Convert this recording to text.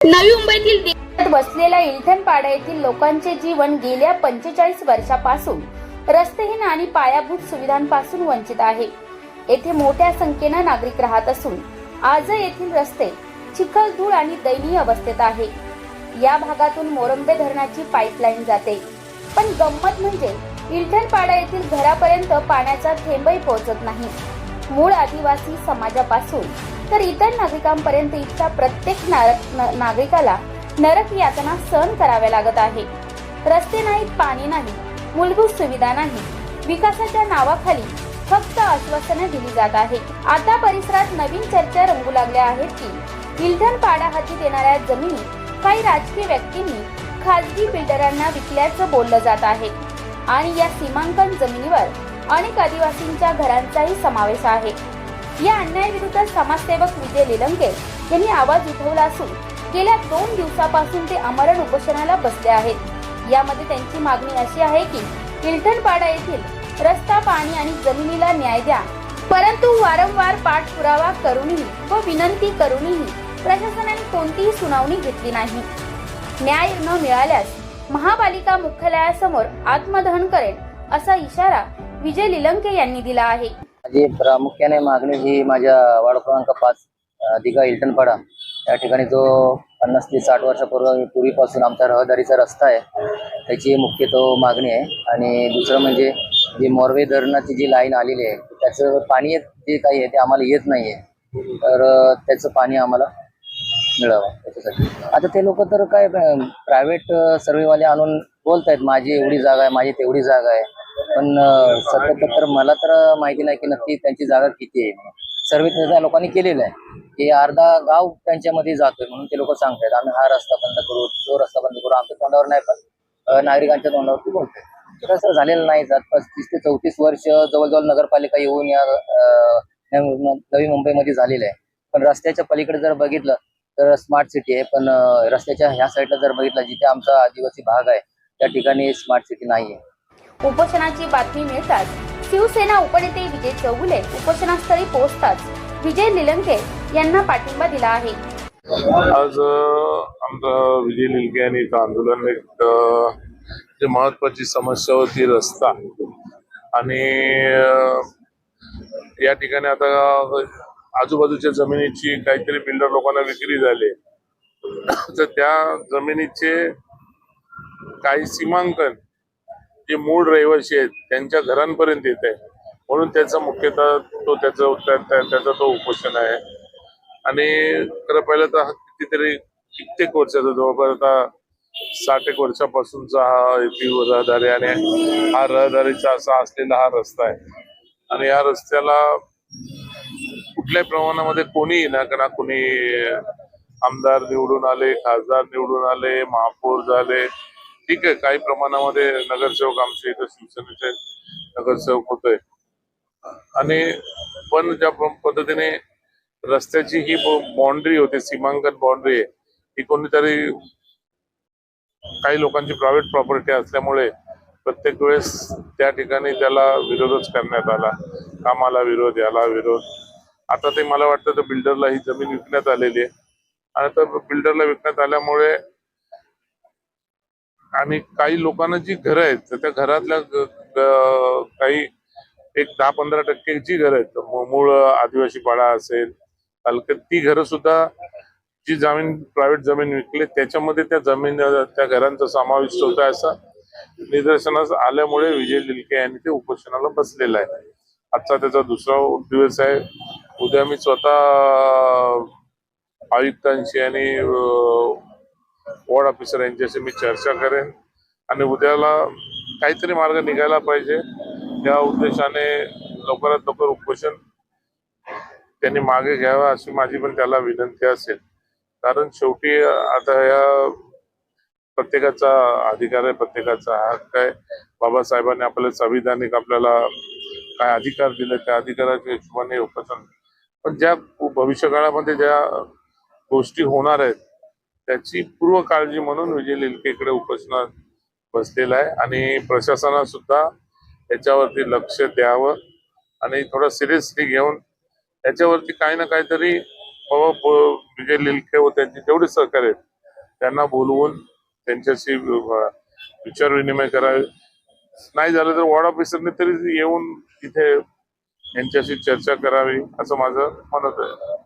नवी मुंबईतील वसलेल्या इलठणपाडा येथील लोकांचे जीवन गेल्या पंचेचाळीस वर्षापासून रस्तेहीन आणि पायाभूत सुविधांपासून वंचित आहे. येथे मोठ्या संख्येनं नागरिक राहत असून आज येथील रस्ते चिखलधूळ आणि दयनीय अवस्थेत आहे. या भागातून मोरंबे धरणाची पाईपलाईन जाते. पण गंमत म्हणजे इलठणपाडा येथील घरापर्यंत पाण्याचा थेंबही पोहोचत नाही. मूळ आदिवासी समाजापासून तर इतर नागरिकांपर्यंत इथल्या प्रत्येक नागरिकाला नरक यातना सहन कराव्या लागत आहे. रस्ते नाहीत पाणी नाही मूलभूत सुविधा नाही विकासाच्या नावाखाली फक्त आश्वासने दिली जात आहे. आता परिसरात नवीन चर्चा रंगू लागल्या आहेत की इल्ठण पाडा हाती येणाऱ्या जमिनी काही राजकीय व्यक्तींनी खासगी बिल्डरांना विकल्याचं बोललं जात आहे. आणि या सीमांकन जमिनीवर अनेक आदिवासींच्या घरांचाही समावेश आहे. या अन्यायाविरुद्ध समाजसेवक विजय निलंगे यांनी आवाज उठवला असून गेल्या दोन दिवसापासून ते अमरण उपोषणाला बसले आहेत. यामध्ये त्यांची मागणी अशी आहे की हिल्टनपाडा येथील रस्ता पाणी आणि जमिनीला न्याय द्या. परंतु वारंवार पाठपुरावा करूनही व विनंती करूनही प्रशासनाने कोणतीही सुनावणी घेतली नाही. न्याय न मिळाल्यास महापालिका मुख्यालयासमोर आत्मदहन करेल असा इशारा विजय लिलंके यांनी दिला आहे. माझी प्रामुख्याने मागणी ही माझ्या वार्ड क्रमांक पाच दिघा इल्टनपाडा या ठिकाणी जो पन्नास ते साठ वर्षापूर्वी पूर्वीपासून आमचा रहदारीचा रस्ता आहे त्याची मुख्यतः मागणी आहे. आणि दुसरं म्हणजे जी मोरवे धरणाची जी लाईन आलेली आहे त्याचं पाणी जे काही आहे ते आम्हाला येत नाही आहे तर त्याचं पाणी आम्हाला मिळावं त्याच्यासाठी. आता ते लोक तर काय प्रायव्हेट सर्वेवाले आणून बोलत आहेत माझी एवढी जागा आहे माझी तेवढी जागा आहे. पण सध्या सतत तर मला तर माहिती नाही की नक्की त्यांची जागा किती आहे. सर्वे त्या लोकांनी केलेलं आहे. की अर्धा गाव त्यांच्यामध्ये जातोय म्हणून ते लोक सांगतायत. आम्ही हा रस्ता बंद करू तो रस्ता बंद करू आमच्या तोंडावर नाही पण नागरिकांच्या तोंडावरती बोलतोय. तसं झालेलं नाही. जात पस्तीस ते चौतीस वर्ष जवळजवळ नगरपालिका येऊन या नवी मुंबईमध्ये झालेलं आहे. पण रस्त्याच्या पलीकडे जर बघितलं तर स्मार्ट सिटी आहे. पण रस्त्याच्या ह्या साईडला जर बघितलं जिथे आमचा आदिवासी भाग आहे त्या ठिकाणी स्मार्ट सिटी नाही आहे उपोषणाची बातमी मिळताच शिवसेना उपनेते विजय चौगुले उपोषणास्थळी पोहोचताच विजय निलंके यांना पाठिंबा दिला आहे. आज आमचं विजय निलंगे यांनी आंदोलन एक जे महत्वाची समस्या होती रस्ता. आणि या ठिकाणी आता आजूबाजूच्या जमिनीची काहीतरी बिल्डर लोकांना विक्री झाली तर त्या जमिनीचे काही सीमांकन जे मूळ रहिवासी आहेत त्यांच्या घरांपर्यंत येत आहे. म्हणून त्याचा मुख्यतः तो त्याचं त्याचा तो उपोषण आहे. आणि खरं पाहिलं तर हा कितीतरी कित्येक वर्षाचा जवळपास आता साठ एक वर्षापासूनचा हा एपी रहदारी आणि हा रहदारीचा असा असलेला हा रस्ता आहे. आणि या रस्त्याला कुठल्याही प्रमाणामध्ये कोणी ना का कोणी आमदार निवडून आले खासदार निवडून आले महापौर झाले ठीक आहे काही प्रमाणामध्ये नगरसेवक आमच्या इथं शिवसेनेचे नगरसेवक होतोय. आणि पण ज्या पद्धतीने रस्त्याची ही बाउंड्री होती सीमांकन बाउंड्री आहे ही कोणीतरी काही लोकांची प्रायव्हेट प्रॉपर्टी असल्यामुळे प्रत्येक वेळेस त्या ठिकाणी त्याला विरोधच करण्यात आला. कामाला विरोध याला विरोध. आता ते मला वाटतं तर बिल्डरला ही जमीन विकण्यात आलेली आहे. आणि आता बिल्डरला विकण्यात आल्यामुळे आणि काही लोकांना जी घरं आहेत तर त्या घरातल्या काही एक दहा पंधरा टक्के जी घरं आहेत मूळ आदिवासी पाडा असेल तालुक्यात ती घरं सुद्धा जी जमीन प्रायव्हेट जमीन विकली त्याच्यामध्ये त्या जमीन त्या घरांचा समाविष्ट होता असा निदर्शनास आल्यामुळे विजय लिलके यांनी ते उपोषणाला बसलेलं आहे. आजचा त्याचा दुसरा दिवस आहे. उद्या मी स्वतः आयुक्तांशी आणि वॉर्ड ऑफिसर यांच्याशी मी चर्चा करेन. आणि उद्याला काहीतरी मार्ग निघायला पाहिजे. या उद्देशाने लवकरात लवकर उपोषण त्यांनी मागे घ्यावा अशी माझी पण त्याला विनंती असेल. कारण शेवटी आता या प्रत्येकाचा अधिकार आहे प्रत्येकाचा हक्क आहे. बाबासाहेबांनी आपल्याला संविधानिक आपल्याला काय अधिकार दिले त्या अधिकाराच्या हिशोबाने उपोषण. पण ज्या भविष्य काळामध्ये ज्या गोष्टी होणार आहेत त्याची पूर्व काळजी म्हणून विजय लिलकेकडे उपोषणात बसलेला आहे. आणि प्रशासनात सुद्धा याच्यावरती लक्ष द्यावं आणि थोडं सिरियसली घेऊन याच्यावरती काही ना काहीतरी बाबा विजय लिलके व त्यांची जेवढे सहकार्य आहेत त्यांना बोलवून त्यांच्याशी विचार विनिमय करावे नाही झालं तर वॉर्ड ऑफिसरने तरी येऊन तिथे यांच्याशी चर्चा करावी असं माझं म्हणत आहे.